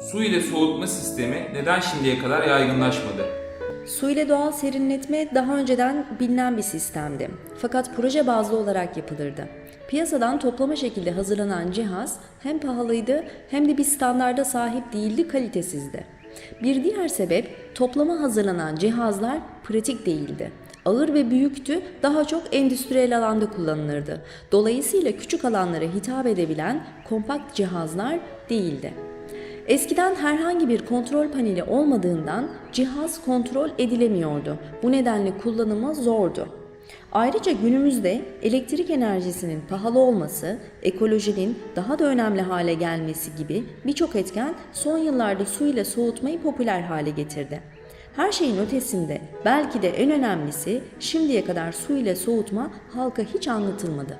Su ile soğutma sistemi neden şimdiye kadar yaygınlaşmadı? Su ile doğal serinletme daha önceden bilinen bir sistemdi. Fakat proje bazlı olarak yapılırdı. Piyasadan toplama şekilde hazırlanan cihaz hem pahalıydı hem de bir standarda sahip değildi, kalitesizdi. Bir diğer sebep toplama hazırlanan cihazlar pratik değildi. Ağır ve büyüktü, daha çok endüstriyel alanda kullanılırdı. Dolayısıyla küçük alanlara hitap edebilen kompakt cihazlar değildi. Eskiden herhangi bir kontrol paneli olmadığından cihaz kontrol edilemiyordu. Bu nedenle kullanımı zordu. Ayrıca günümüzde elektrik enerjisinin pahalı olması, ekolojinin daha da önemli hale gelmesi gibi birçok etken son yıllarda su ile soğutmayı popüler hale getirdi. Her şeyin ötesinde belki de en önemlisi şimdiye kadar su ile soğutma halka hiç anlatılmadı.